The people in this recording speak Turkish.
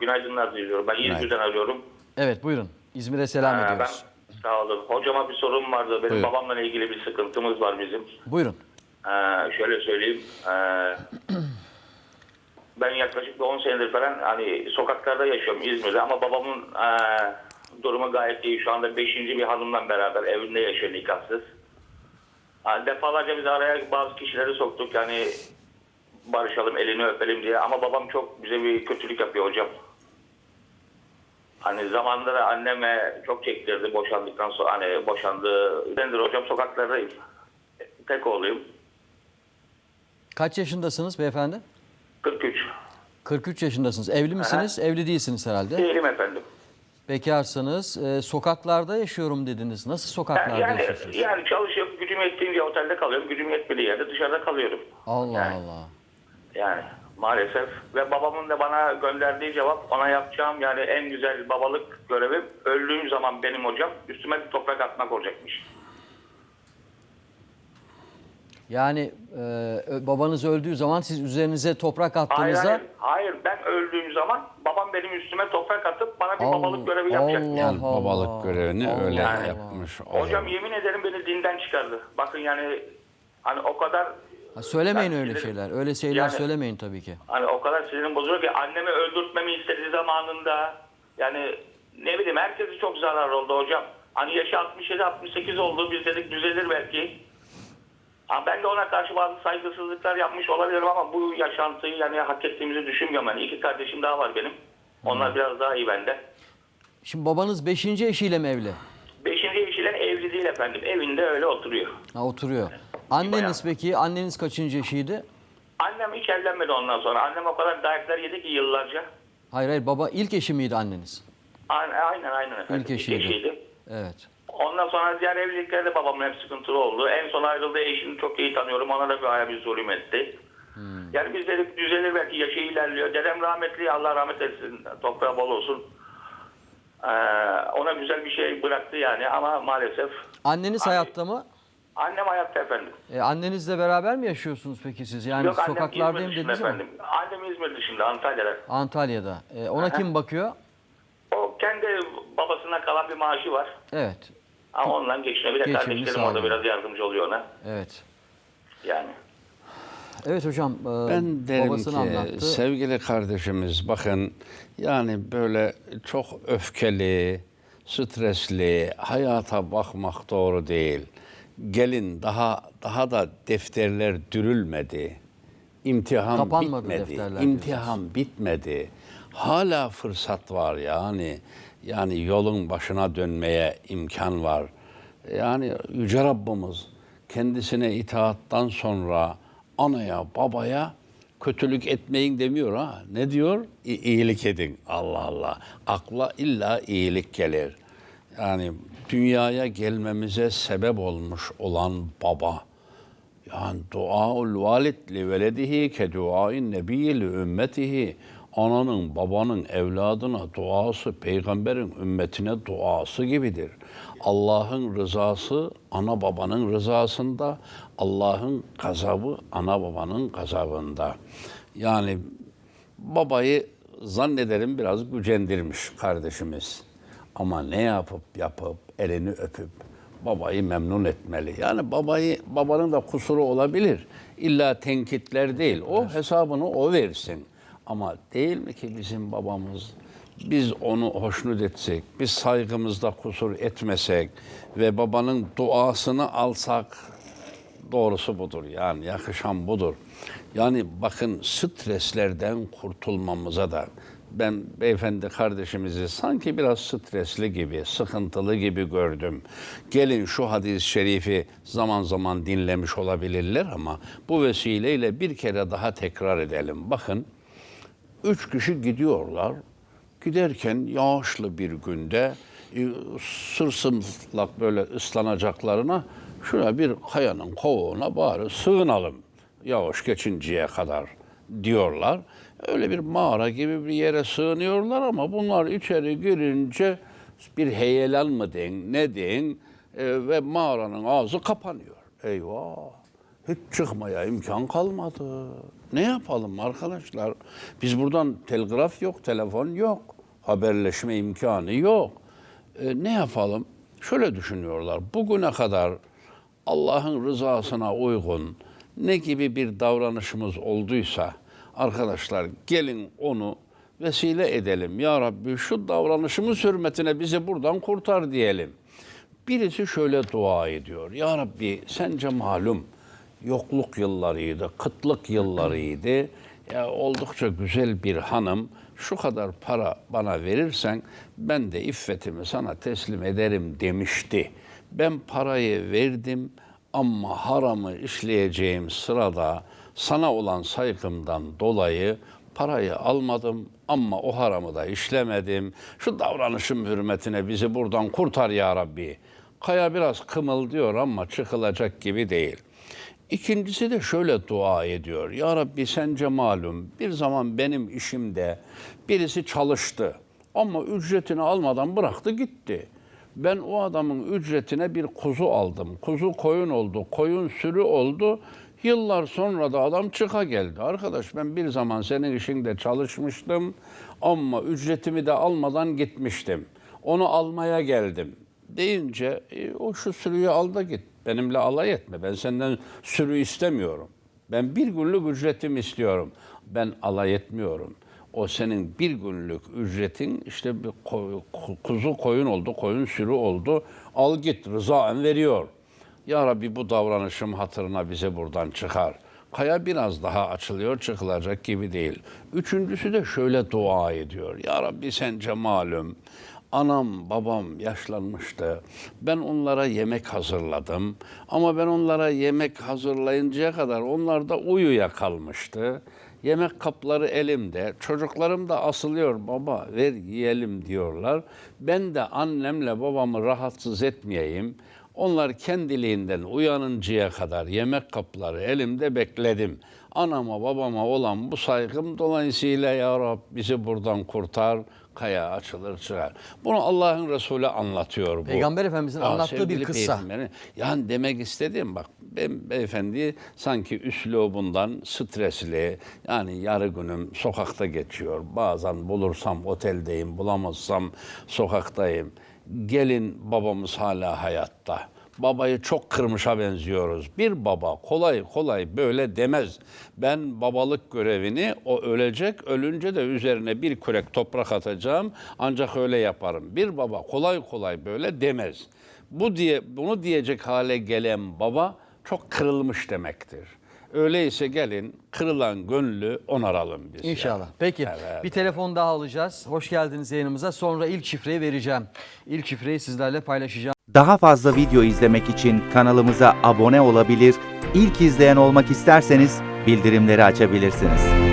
günaydınlar diliyorum. Ben İzmir'den arıyorum. Evet buyurun. İzmir'e selam Ee, ben ediyoruz. sağ olun. Hocama bir sorum vardı. Benim Buyurun. babamla ilgili bir sıkıntımız var bizim. Buyurun. Ee, şöyle söyleyeyim. Ee, ben yaklaşık bir 10 senedir falan hani sokaklarda yaşıyorum İzmir'de ama babamın ee, durumu gayet iyi. Şu anda 5. bir hanımla beraber evinde yaşıyor nikahsız. Defalarca biz araya bazı kişileri soktuk yani barışalım elini öpelim diye ama babam çok bize bir kötülük yapıyor hocam. Hani zamanında da anneme çok çektirdi boşandıktan sonra hani boşandı. Bendir hocam sokaklardayım. Tek oğluyum. Kaç yaşındasınız beyefendi? 43. 43 yaşındasınız. Evli misiniz? Evli değilsiniz herhalde. Değilim efendim. Bekarsınız. Ee, sokaklarda yaşıyorum dediniz. Nasıl sokaklarda Yani, yaşıyorsunuz? yani çalışıyorum. Gücüm yettiğince otelde kalıyorum. Gücüm yetmediği yerde dışarıda kalıyorum. Allah yani. Allah. Yani maalesef. Ve babamın da bana gönderdiği cevap ona yapacağım yani en güzel babalık görevim öldüğüm zaman benim hocam üstüme bir toprak atmak olacakmış. Yani e, babanız öldüğü zaman siz üzerinize toprak Hayır, attığınızda hayır, hayır ben öldüğüm zaman babam benim üstüme toprak atıp bana bir Allah- babalık görevi yapacak. Allah Yani Allah. babalık görevini Allah öyle Allah. yapmış. Hocam yemin ederim beni dinden çıkardı. Bakın yani hani o kadar Ha, söylemeyin Ben öyle sinirim- şeyler. Öyle şeyler Yani- söylemeyin tabii ki. Hani o kadar sinirim bozuluyor ki annemi öldürtmemi istediği zamanında yani ne bileyim herkese çok zarar oldu hocam. Hani yaşı 67-68 oldu biz dedik düzelir belki. Ha, ben de ona karşı bazı saygısızlıklar yapmış olabilirim ama bu yaşantıyı yani hak ettiğimizi düşünmüyorum. Yani iki kardeşim daha var benim. Onlar biraz daha iyi bende. Şimdi babanız 5. eşiyle mi evli? Beşinci eşiyle evli değil efendim. Evinde öyle oturuyor. Ha, oturuyor. Anneniz peki, anneniz kaçıncı eşiydi? Annem hiç evlenmedi ondan sonra. Annem o kadar dayaklar yedi ki yıllarca. Hayır hayır baba ilk eşi miydi anneniz? Aynen aynen, aynen efendim. İlk eşiydi. Evet. Ondan sonra diğer evliliklerde babamın hep sıkıntılı oldu. En son ayrıldığı eşini çok iyi tanıyorum. Ona da aya bir zulüm etti. Yani biz dedik düzelir belki yaşı ilerliyor. Dedem rahmetli Allah rahmet etsin. Toprağı bol olsun. Ee, ona güzel bir şey bıraktı yani ama maalesef Anneniz hayatta mı? Annem hayatta efendim. E, annenizle beraber mi yaşıyorsunuz peki siz? Yani Yok annem sokaklardayım İzmir dışında dediniz ama. efendim. Annem İzmir dışında Antalya'da. Antalya'da. E, ona kim bakıyor? O kendi babasına kalan bir maaşı var. Evet. Ama onunla geçiniyor. Bir de Geçimini kardeşlerim orada sağlıyor. biraz yardımcı oluyor ona. Evet. Yani. Evet hocam. e, Ben derim babasını ki anlattı. sevgili kardeşimiz bakın yani böyle çok öfkeli, stresli, hayata bakmak doğru değil. Gelin daha daha da defterler dürülmedi. İmtihan Kapanmadı bitmedi. defterler İmtihan bitmedi. Hala fırsat var yani. Yani yolun başına dönmeye imkan var. Yani Yüce Rabbimiz kendisine itaattan sonra anaya, babaya kötülük etmeyin demiyor ha. Ne diyor? İ- iyilik edin. Allah Allah. Akla illa iyilik gelir. Yani dünyaya gelmemize sebep olmuş olan baba. Yani duaul valid li veledihi ke duain nebiyyi ümmetihi. Ananın, babanın evladına duası, peygamberin ümmetine duası gibidir. Allah'ın rızası ana babanın rızasında, Allah'ın gazabı ana babanın gazabında. Yani babayı zannederim biraz gücendirmiş kardeşimiz. Ama ne yapıp yapıp elini öpüp babayı memnun etmeli. Yani babayı babanın da kusuru olabilir. İlla tenkitler değil. O hesabını o versin. Ama değil mi ki bizim babamız biz onu hoşnut etsek, biz saygımızda kusur etmesek ve babanın duasını alsak doğrusu budur. Yani yakışan budur. Yani bakın streslerden kurtulmamıza da ben beyefendi kardeşimizi sanki biraz stresli gibi, sıkıntılı gibi gördüm. Gelin şu hadis-i şerifi zaman zaman dinlemiş olabilirler ama bu vesileyle bir kere daha tekrar edelim. Bakın üç kişi gidiyorlar. Giderken yağışlı bir günde e, sırsımlak böyle ıslanacaklarına şuna bir kayanın kovuğuna bari sığınalım yağış geçinceye kadar diyorlar. Öyle bir mağara gibi bir yere sığınıyorlar ama bunlar içeri girince bir heyelan mı deyin ne deyin e, ve mağaranın ağzı kapanıyor. Eyvah hiç çıkmaya imkan kalmadı. Ne yapalım arkadaşlar? Biz buradan telgraf yok, telefon yok. Haberleşme imkanı yok. E, ne yapalım? Şöyle düşünüyorlar. Bugüne kadar Allah'ın rızasına uygun ne gibi bir davranışımız olduysa arkadaşlar gelin onu vesile edelim. Ya Rabbi şu davranışımız hürmetine bizi buradan kurtar diyelim. Birisi şöyle dua ediyor. Ya Rabbi sence malum yokluk yıllarıydı, kıtlık yıllarıydı. Ya oldukça güzel bir hanım. Şu kadar para bana verirsen ben de iffetimi sana teslim ederim demişti. Ben parayı verdim ama haramı işleyeceğim sırada sana olan saygımdan dolayı parayı almadım ama o haramı da işlemedim. Şu davranışım hürmetine bizi buradan kurtar ya Rabbi. Kaya biraz kımıldıyor ama çıkılacak gibi değil. İkincisi de şöyle dua ediyor. Ya Rabbi sence malum bir zaman benim işimde birisi çalıştı ama ücretini almadan bıraktı gitti. Ben o adamın ücretine bir kuzu aldım. Kuzu koyun oldu, koyun sürü oldu. Yıllar sonra da adam çıka geldi. Arkadaş ben bir zaman senin işinde çalışmıştım ama ücretimi de almadan gitmiştim. Onu almaya geldim deyince e, o şu sürüyü al da git. Benimle alay etme. Ben senden sürü istemiyorum. Ben bir günlük ücretimi istiyorum. Ben alay etmiyorum. O senin bir günlük ücretin işte bir kuzu koyun oldu, koyun sürü oldu. Al git rızaen veriyor. Ya Rabbi bu davranışım hatırına bize buradan çıkar. Kaya biraz daha açılıyor, çıkılacak gibi değil. Üçüncüsü de şöyle dua ediyor. Ya Rabbi sence malum. Anam babam yaşlanmıştı. Ben onlara yemek hazırladım. Ama ben onlara yemek hazırlayıncaya kadar onlar da uyuya kalmıştı. Yemek kapları elimde. Çocuklarım da asılıyor baba ver yiyelim diyorlar. Ben de annemle babamı rahatsız etmeyeyim. Onlar kendiliğinden uyanıncaya kadar yemek kapları elimde bekledim. Anama babama olan bu saygım dolayısıyla ya Rab bizi buradan kurtar, kaya açılır çıkar. Bunu Allah'ın Resulü anlatıyor bu. Peygamber Efendimizin Aa, anlattığı bir kıssa. Yani demek istediğim bak ben beyefendi sanki üslubundan stresli yani yarı günüm sokakta geçiyor. Bazen bulursam oteldeyim bulamazsam sokaktayım. Gelin babamız hala hayatta. Babayı çok kırmışa benziyoruz. Bir baba kolay kolay böyle demez. Ben babalık görevini o ölecek, ölünce de üzerine bir kürek toprak atacağım ancak öyle yaparım. Bir baba kolay kolay böyle demez. Bu diye bunu diyecek hale gelen baba çok kırılmış demektir. Öyleyse gelin kırılan gönlü onaralım biz. İnşallah. Peki Evet. bir telefon daha alacağız. Hoş geldiniz yayınımıza. Sonra ilk şifreyi vereceğim. İlk şifreyi sizlerle paylaşacağım. Daha fazla video izlemek için kanalımıza abone olabilir, ilk izleyen olmak isterseniz bildirimleri açabilirsiniz.